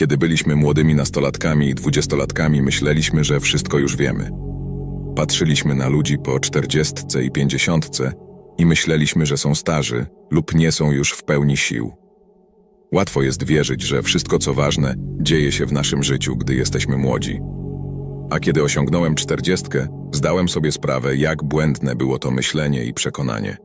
Kiedy byliśmy młodymi nastolatkami i dwudziestolatkami, myśleliśmy, że wszystko już wiemy. Patrzyliśmy na ludzi po czterdziestce i pięćdziesiątce i myśleliśmy, że są starzy lub nie są już w pełni sił. Łatwo jest wierzyć, że wszystko co ważne dzieje się w naszym życiu, gdy jesteśmy młodzi. A kiedy osiągnąłem czterdziestkę, zdałem sobie sprawę, jak błędne było to myślenie i przekonanie.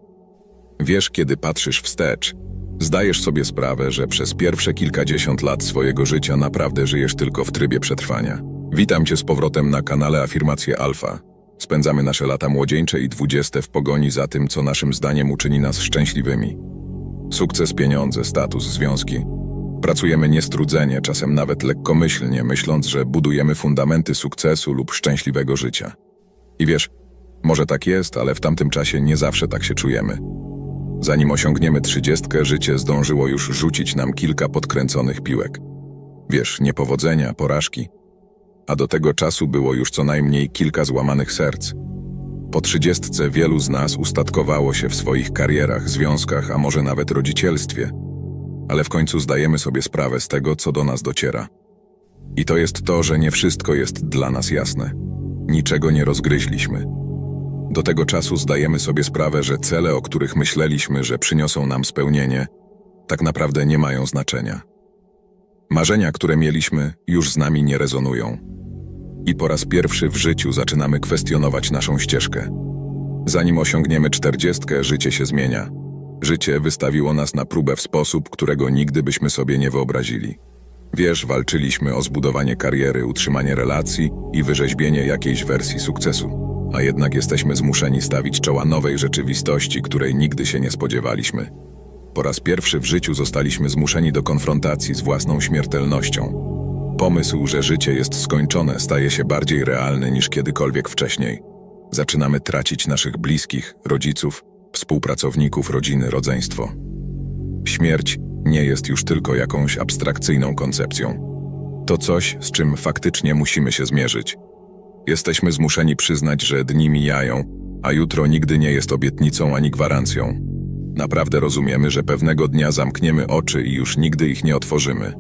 Wiesz, kiedy patrzysz wstecz, zdajesz sobie sprawę, że przez pierwsze kilkadziesiąt lat swojego życia naprawdę żyjesz tylko w trybie przetrwania. Witam Cię z powrotem na kanale Afirmacje Alfa. Spędzamy nasze lata młodzieńcze i dwudzieste w pogoni za tym, co naszym zdaniem uczyni nas szczęśliwymi. Sukces, pieniądze, status, związki. Pracujemy niestrudzenie, czasem nawet lekkomyślnie, myśląc, że budujemy fundamenty sukcesu lub szczęśliwego życia. I wiesz, może tak jest, ale w tamtym czasie nie zawsze tak się czujemy. Zanim osiągniemy trzydziestkę, życie zdążyło już rzucić nam kilka podkręconych piłek. Wiesz, niepowodzenia, porażki. A do tego czasu było już co najmniej kilka złamanych serc. Po trzydziestce wielu z nas ustatkowało się w swoich karierach, związkach, a może nawet rodzicielstwie. Ale w końcu zdajemy sobie sprawę z tego, co do nas dociera. I to jest to, że nie wszystko jest dla nas jasne. Niczego nie rozgryźliśmy. Do tego czasu zdajemy sobie sprawę, że cele, o których myśleliśmy, że przyniosą nam spełnienie, tak naprawdę nie mają znaczenia. Marzenia, które mieliśmy, już z nami nie rezonują. I po raz pierwszy w życiu zaczynamy kwestionować naszą ścieżkę. Zanim osiągniemy czterdziestkę, życie się zmienia. Życie wystawiło nas na próbę w sposób, którego nigdy byśmy sobie nie wyobrazili. Wiesz, walczyliśmy o zbudowanie kariery, utrzymanie relacji i wyrzeźbienie jakiejś wersji sukcesu. A jednak jesteśmy zmuszeni stawić czoła nowej rzeczywistości, której nigdy się nie spodziewaliśmy. Po raz pierwszy w życiu zostaliśmy zmuszeni do konfrontacji z własną śmiertelnością. Pomysł, że życie jest skończone, staje się bardziej realny niż kiedykolwiek wcześniej. Zaczynamy tracić naszych bliskich, rodziców, współpracowników, rodziny, rodzeństwo. Śmierć nie jest już tylko jakąś abstrakcyjną koncepcją. To coś, z czym faktycznie musimy się zmierzyć. Jesteśmy zmuszeni przyznać, że dni mijają, a jutro nigdy nie jest obietnicą ani gwarancją. Naprawdę rozumiemy, że pewnego dnia zamkniemy oczy i już nigdy ich nie otworzymy.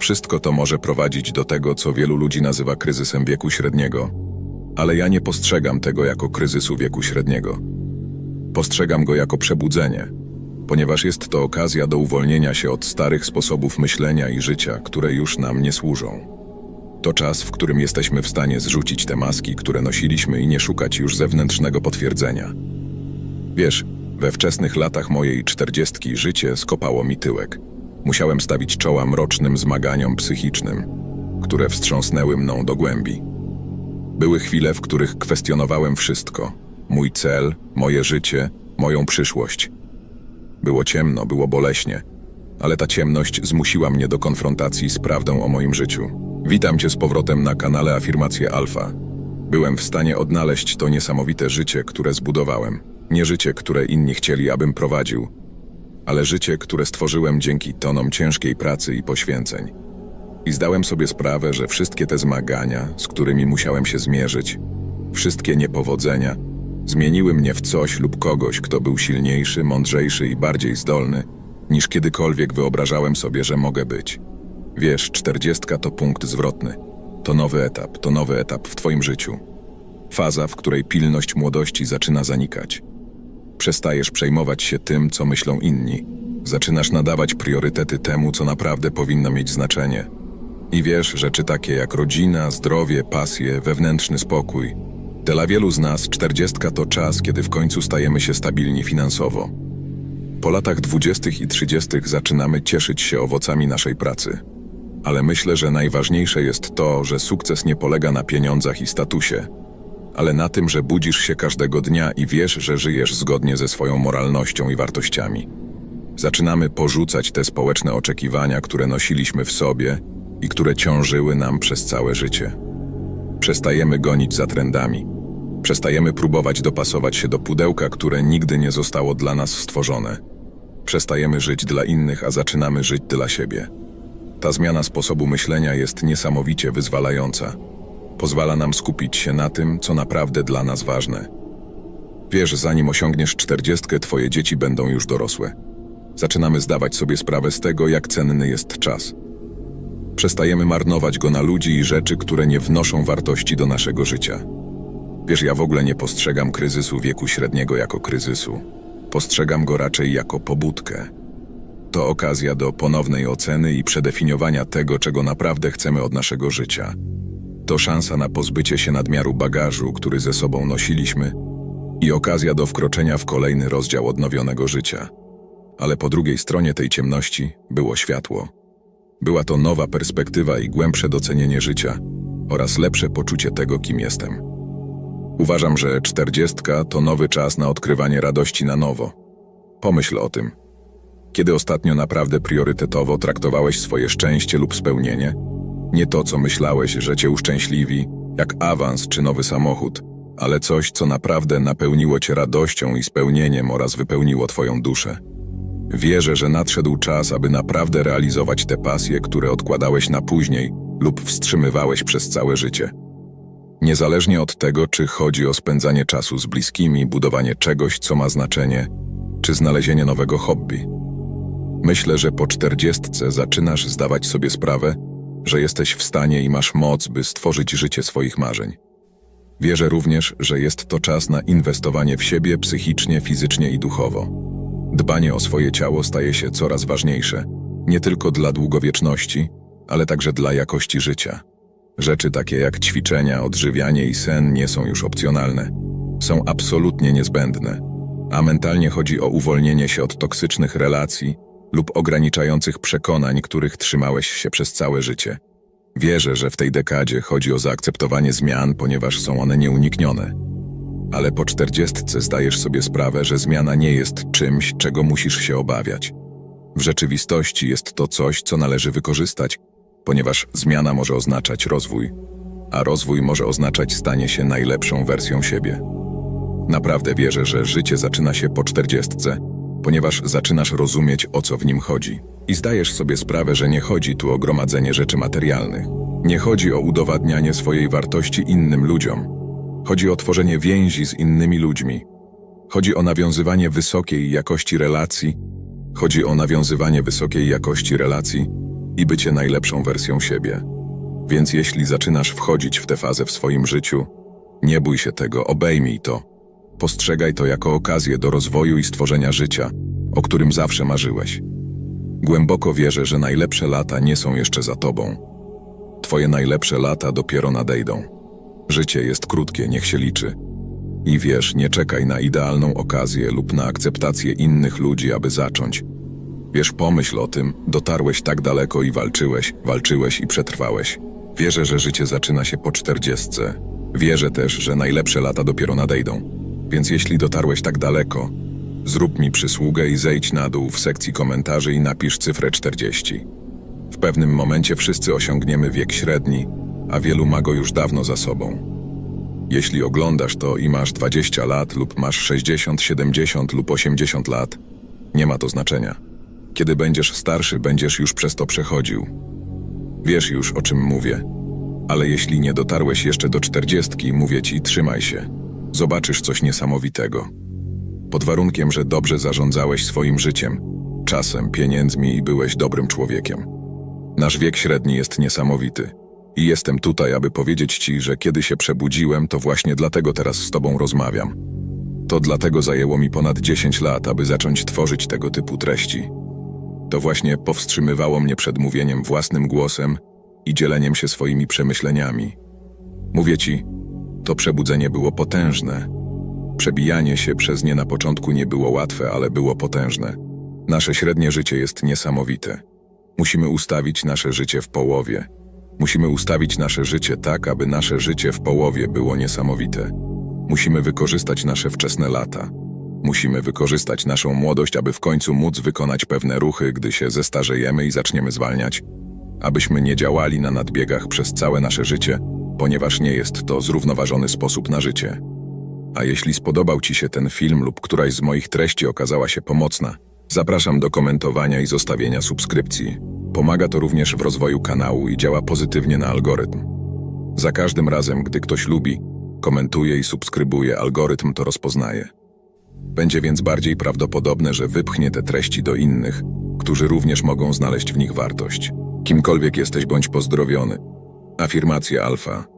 Wszystko to może prowadzić do tego, co wielu ludzi nazywa kryzysem wieku średniego. Ale ja nie postrzegam tego jako kryzysu wieku średniego. Postrzegam go jako przebudzenie, ponieważ jest to okazja do uwolnienia się od starych sposobów myślenia i życia, które już nam nie służą. To czas, w którym jesteśmy w stanie zrzucić te maski, które nosiliśmy i nie szukać już zewnętrznego potwierdzenia. Wiesz, we wczesnych latach mojej czterdziestki życie skopało mi tyłek. Musiałem stawić czoła mrocznym zmaganiom psychicznym, które wstrząsnęły mną do głębi. Były chwile, w których kwestionowałem wszystko: mój cel, moje życie, moją przyszłość. Było ciemno, było boleśnie, ale ta ciemność zmusiła mnie do konfrontacji z prawdą o moim życiu. Witam Cię z powrotem na kanale Afirmacje Alfa. Byłem w stanie odnaleźć to niesamowite życie, które zbudowałem. Nie życie, które inni chcieli, abym prowadził, ale życie, które stworzyłem dzięki tonom ciężkiej pracy i poświęceń. I zdałem sobie sprawę, że wszystkie te zmagania, z którymi musiałem się zmierzyć, wszystkie niepowodzenia, zmieniły mnie w coś lub kogoś, kto był silniejszy, mądrzejszy i bardziej zdolny, niż kiedykolwiek wyobrażałem sobie, że mogę być. Wiesz, czterdziestka to punkt zwrotny. To nowy etap, to nowy etap w Twoim życiu. Faza, w której pilność młodości zaczyna zanikać. Przestajesz przejmować się tym, co myślą inni. Zaczynasz nadawać priorytety temu, co naprawdę powinno mieć znaczenie. I wiesz, rzeczy takie jak rodzina, zdrowie, pasje, wewnętrzny spokój. Dla wielu z nas czterdziestka to czas, kiedy w końcu stajemy się stabilni finansowo. Po latach dwudziestych i trzydziestych zaczynamy cieszyć się owocami naszej pracy. Ale myślę, że najważniejsze jest to, że sukces nie polega na pieniądzach i statusie, ale na tym, że budzisz się każdego dnia i wiesz, że żyjesz zgodnie ze swoją moralnością i wartościami. Zaczynamy porzucać te społeczne oczekiwania, które nosiliśmy w sobie i które ciążyły nam przez całe życie. Przestajemy gonić za trendami. Przestajemy próbować dopasować się do pudełka, które nigdy nie zostało dla nas stworzone. Przestajemy żyć dla innych, a zaczynamy żyć dla siebie. Ta zmiana sposobu myślenia jest niesamowicie wyzwalająca. Pozwala nam skupić się na tym, co naprawdę dla nas ważne. Wiesz, zanim osiągniesz czterdziestkę, twoje dzieci będą już dorosłe. Zaczynamy zdawać sobie sprawę z tego, jak cenny jest czas. Przestajemy marnować go na ludzi i rzeczy, które nie wnoszą wartości do naszego życia. Wiesz, ja w ogóle nie postrzegam kryzysu wieku średniego jako kryzysu. Postrzegam go raczej jako pobudkę. To okazja do ponownej oceny i przedefiniowania tego, czego naprawdę chcemy od naszego życia. To szansa na pozbycie się nadmiaru bagażu, który ze sobą nosiliśmy, i okazja do wkroczenia w kolejny rozdział odnowionego życia. Ale po drugiej stronie tej ciemności było światło. Była to nowa perspektywa i głębsze docenienie życia oraz lepsze poczucie tego, kim jestem. Uważam, że czterdziestka to nowy czas na odkrywanie radości na nowo. Pomyśl o tym. Kiedy ostatnio naprawdę priorytetowo traktowałeś swoje szczęście lub spełnienie? Nie to, co myślałeś, że cię uszczęśliwi, jak awans czy nowy samochód, ale coś, co naprawdę napełniło cię radością i spełnieniem oraz wypełniło twoją duszę. Wierzę, że nadszedł czas, aby naprawdę realizować te pasje, które odkładałeś na później lub wstrzymywałeś przez całe życie. Niezależnie od tego, czy chodzi o spędzanie czasu z bliskimi, budowanie czegoś, co ma znaczenie, czy znalezienie nowego hobby. Myślę, że po czterdziestce zaczynasz zdawać sobie sprawę, że jesteś w stanie i masz moc, by stworzyć życie swoich marzeń. Wierzę również, że jest to czas na inwestowanie w siebie psychicznie, fizycznie i duchowo. Dbanie o swoje ciało staje się coraz ważniejsze, nie tylko dla długowieczności, ale także dla jakości życia. Rzeczy takie jak ćwiczenia, odżywianie i sen nie są już opcjonalne. Są absolutnie niezbędne. A mentalnie chodzi o uwolnienie się od toksycznych relacji lub ograniczających przekonań, których trzymałeś się przez całe życie. Wierzę, że w tej dekadzie chodzi o zaakceptowanie zmian, ponieważ są one nieuniknione. Ale po czterdziestce zdajesz sobie sprawę, że zmiana nie jest czymś, czego musisz się obawiać. W rzeczywistości jest to coś, co należy wykorzystać, ponieważ zmiana może oznaczać rozwój, a rozwój może oznaczać stanie się najlepszą wersją siebie. Naprawdę wierzę, że życie zaczyna się po czterdziestce, ponieważ zaczynasz rozumieć, o co w nim chodzi. I zdajesz sobie sprawę, że nie chodzi tu o gromadzenie rzeczy materialnych. Nie chodzi o udowadnianie swojej wartości innym ludziom. Chodzi o tworzenie więzi z innymi ludźmi. Chodzi o nawiązywanie wysokiej jakości relacji. Chodzi o nawiązywanie wysokiej jakości relacji i bycie najlepszą wersją siebie. Więc jeśli zaczynasz wchodzić w tę fazę w swoim życiu, nie bój się tego, obejmij to. Postrzegaj to jako okazję do rozwoju i stworzenia życia, o którym zawsze marzyłeś. Głęboko wierzę, że najlepsze lata nie są jeszcze za tobą. Twoje najlepsze lata dopiero nadejdą. Życie jest krótkie, niech się liczy. I wiesz, nie czekaj na idealną okazję lub na akceptację innych ludzi, aby zacząć. Wiesz, pomyśl o tym, dotarłeś tak daleko i walczyłeś, walczyłeś i przetrwałeś. Wierzę, że życie zaczyna się po czterdziestce. Wierzę też, że najlepsze lata dopiero nadejdą. Więc jeśli dotarłeś tak daleko, zrób mi przysługę i zejdź na dół w sekcji komentarzy i napisz cyfrę 40. W pewnym momencie wszyscy osiągniemy wiek średni, a wielu ma go już dawno za sobą. Jeśli oglądasz to i masz 20 lat lub masz 60, 70 lub 80 lat, nie ma to znaczenia. Kiedy będziesz starszy, będziesz już przez to przechodził. Wiesz już, o czym mówię. Ale jeśli nie dotarłeś jeszcze do czterdziestki, mówię ci, trzymaj się. Zobaczysz coś niesamowitego. Pod warunkiem, że dobrze zarządzałeś swoim życiem, czasem, pieniędzmi i byłeś dobrym człowiekiem. Nasz wiek średni jest niesamowity. I jestem tutaj, aby powiedzieć ci, że kiedy się przebudziłem, to właśnie dlatego teraz z tobą rozmawiam. To dlatego zajęło mi ponad 10 lat, aby zacząć tworzyć tego typu treści. To właśnie powstrzymywało mnie przed mówieniem własnym głosem i dzieleniem się swoimi przemyśleniami. Mówię ci, to przebudzenie było potężne. Przebijanie się przez nie na początku nie było łatwe, ale było potężne. Nasze średnie życie jest niesamowite. Musimy ustawić nasze życie w połowie. Musimy ustawić nasze życie tak, aby nasze życie w połowie było niesamowite. Musimy wykorzystać nasze wczesne lata. Musimy wykorzystać naszą młodość, aby w końcu móc wykonać pewne ruchy, gdy się zestarzejemy i zaczniemy zwalniać. Abyśmy nie działali na nadbiegach przez całe nasze życie, ponieważ nie jest to zrównoważony sposób na życie. A jeśli spodobał Ci się ten film lub któraś z moich treści okazała się pomocna, zapraszam do komentowania i zostawienia subskrypcji. Pomaga to również w rozwoju kanału i działa pozytywnie na algorytm. Za każdym razem, gdy ktoś lubi, komentuje i subskrybuje, algorytm to rozpoznaje. Będzie więc bardziej prawdopodobne, że wypchnie te treści do innych, którzy również mogą znaleźć w nich wartość. Kimkolwiek jesteś, bądź pozdrowiony. Afirmacja alfa.